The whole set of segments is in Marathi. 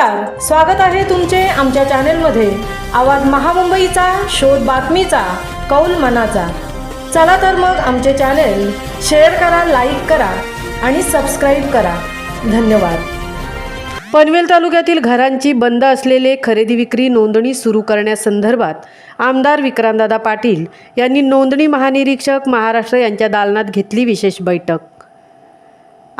नमस्कार स्वागत आहे तुमचे आमच्या चॅनेलमध्ये. आवाज महामुंबईचा शोध बातमीचा कौल मनाचा. चला तर मग आमचे चॅनेल शेअर करा लाईक करा आणि सबस्क्राईब करा. धन्यवाद. पनवेल तालुक्यातील घरांची बंद असलेले खरेदी विक्री नोंदणी सुरू करण्यासंदर्भात आमदार विक्रांतदादा पाटील यांनी नोंदणी महानिरीक्षक महाराष्ट्र यांच्या दालनात घेतली विशेष बैठक.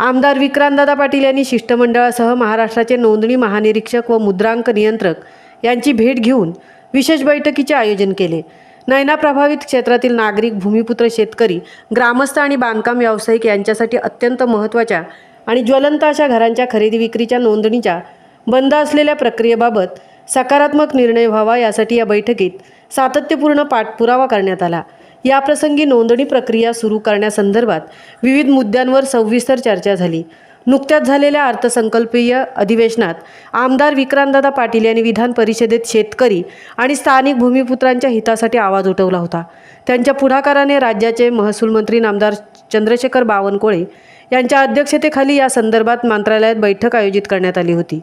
आमदार विक्रांतदादा पाटील यांनी शिष्टमंडळासह महाराष्ट्राचे नोंदणी महानिरीक्षक व मुद्रांक नियंत्रक यांची भेट घेऊन विशेष बैठकीचे आयोजन केले. नैना प्रभावित क्षेत्रातील नागरिक भूमिपुत्र शेतकरी ग्रामस्थ आणि बांधकाम व्यावसायिक यांच्यासाठी अत्यंत महत्त्वाच्या आणि ज्वलंत अशा घरांच्या खरेदी विक्रीच्या नोंदणीच्या बंद असलेल्या प्रक्रियेबाबत सकारात्मक निर्णय व्हावा यासाठी या बैठकीत सातत्यपूर्ण पाठपुरावा करण्यात आला. याप्रसंगी नोंदणी प्रक्रिया सुरू करण्यासंदर्भात विविध मुद्द्यांवर सविस्तर चर्चा झाली. नुकत्याच झालेल्या अर्थसंकल्पीय अधिवेशनात आमदार विक्रांतदादा पाटील यांनी विधान परिषदेत शेतकरी आणि स्थानिक भूमिपुत्रांच्या हितासाठी आवाज उठवला होता. त्यांच्या पुढाकाराने राज्याचे महसूल मंत्री नामदार चंद्रशेखर बावनकुळे यांच्या अध्यक्षतेखाली या संदर्भात मंत्रालयात बैठक आयोजित करण्यात आली होती.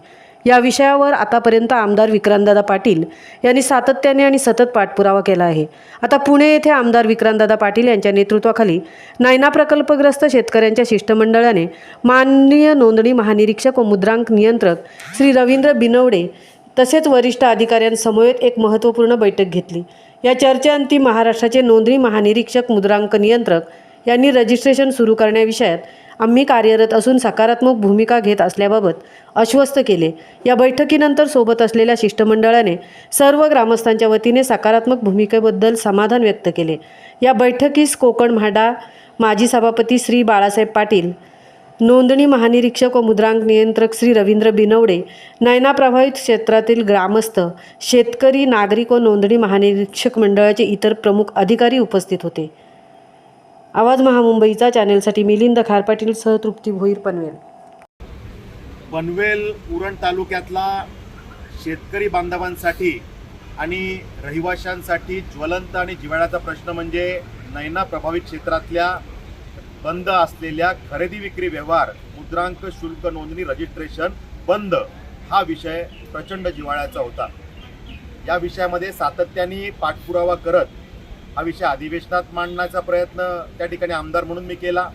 या विषयावर आतापर्यंत आमदार विक्रांतदादा पाटील यांनी सातत्याने आणि सतत पाठपुरावा केला आहे. आता पुणे येथे आमदार विक्रांतदादा पाटील यांच्या नेतृत्वाखाली नायना प्रकल्पग्रस्त शेतकऱ्यांच्या शिष्टमंडळाने माननीय नोंदणी महानिरीक्षक व मुद्रांक नियंत्रक श्री रवींद्र बिनवडे तसेच वरिष्ठ अधिकाऱ्यांसमवेत एक महत्त्वपूर्ण बैठक घेतली. या चर्चेअंती महाराष्ट्राचे नोंदणी महानिरीक्षक मुद्रांक नियंत्रक यांनी रजिस्ट्रेशन सुरू करण्याविषयात आम्ही कार्यरत असून सकारात्मक भूमिका घेत असल्याबाबत आश्वस्त केले. या बैठकीनंतर सोबत असलेल्या शिष्टमंडळाने सर्व ग्रामस्थांच्या वतीने सकारात्मक भूमिकेबद्दल समाधान व्यक्त केले. या बैठकीस कोकण म्हाडा माजी सभापती श्री बाळासाहेब पाटील नोंदणी महानिरीक्षक व मुद्रांक नियंत्रक श्री रवींद्र बिनवडे नयना प्रभावित क्षेत्रातील ग्रामस्थ शेतकरी नागरिक व नोंदणी महानिरीक्षक मंडळाचे इतर प्रमुख अधिकारी उपस्थित होते. आवाज महामुंबईचा. चॅनेलसाठी मिलिंद खारपाटील सह तृप्ती भोईर पनवेल. पनवेल उरण तालुक्यातला शेतकरी बांधवांसाठी आणि रहिवाशांसाठी ज्वलंत आणि जिव्हाळ्याचा प्रश्न म्हणजे नैना प्रभावित क्षेत्रातल्या बंद असलेल्या खरेदी विक्री व्यवहार मुद्रांक शुल्क नोंदणी रजिस्ट्रेशन बंद हा विषय प्रचंड जिव्हाळ्याचा होता. या विषयामध्ये सातत्याने पाठपुरावा करत हा विषय अधिवेशनात मांडण्याचा प्रयत्न त्या ठिकाणी आमदार म्हणून मी केला.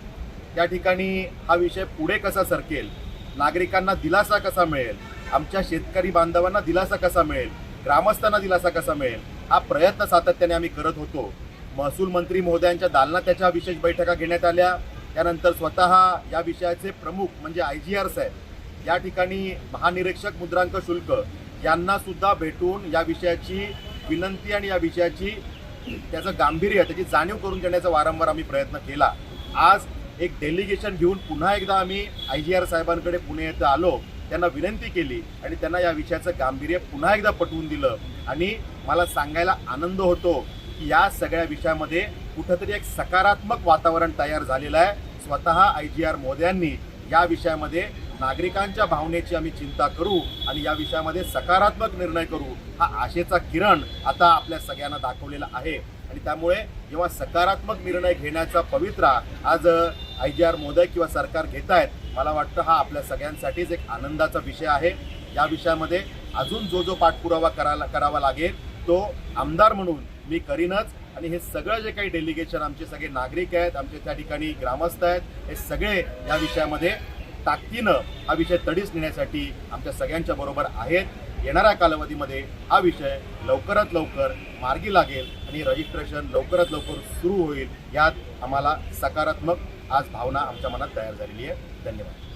त्या ठिकाणी हा विषय पुढे कसा सरकेल? नागरिकांना दिलासा कसा मिळेल? आमच्या शेतकरी बांधवांना दिलासा कसा मिळेल? ग्रामस्थांना दिलासा कसा मिळेल? हा प्रयत्न सातत्याने आम्ही करत होतो. महसूल मंत्री महोदयांच्या दालनात त्याच्या विशेष बैठका घेण्यात आल्या. त्यानंतर स्वतः या विषयाचे प्रमुख म्हणजे आय जी आर साहेब या ठिकाणी महानिरीक्षक मुद्रांक शुल्क यांना सुद्धा भेटून या विषयाची विनंती आणि या विषयाची त्याचं गांभीर्य त्याची जाणीव करून देण्याचा वारंवार आम्ही प्रयत्न केला. आज एक डेलिगेशन घेऊन पुन्हा एकदा आम्ही आय जी आर साहेबांकडे पुणे येथे आलो त्यांना विनंती केली आणि त्यांना या विषयाचं गांभीर्य पुन्हा एकदा पटवून दिलं. आणि मला सांगायला आनंद होतो की या सगळ्या विषयामध्ये कुठंतरी एक सकारात्मक वातावरण तयार झालेलं आहे. स्वतः आय जी आर मोदयांनी या विषयामध्ये नागरिकांच्या भावनेची आम्ही चिंता करू आणि या विषयामध्ये सकारात्मक निर्णय करू हा आशेचा किरण आता आपल्या सगळ्यांना दाखवलेला आहे. आणि त्यामुळे जेव्हा सकारात्मक निर्णय घेण्याचा पवित्रा आज आय जी आर मोदय किंवा सरकार घेत आहेत मला वाटतं हा आपल्या सगळ्यांसाठीच एक आनंदाचा विषय आहे. या विषयामध्ये अजून जो जो पाठपुरावा करायला करावा लागेल तो आमदार म्हणून मी करीनच. आणि हे सगळं जे काही डेलिगेशन आमचे सगळे नागरिक आहेत आमचे त्या ठिकाणी ग्रामस्थ आहेत हे सगळे या विषयामध्ये ताकदीनं हा विषय तडीस नेण्यासाठी आमच्या सगळ्यांच्या बरोबर आहेत. येणाऱ्या कालावधीमध्ये हा विषय लवकरात लवकर मार्गी लागेल आणि रजिस्ट्रेशन लवकरात लवकर सुरू होईल यात आम्हाला सकारात्मक आज भावना आमच्या मनात तयार झालेली आहे. धन्यवाद.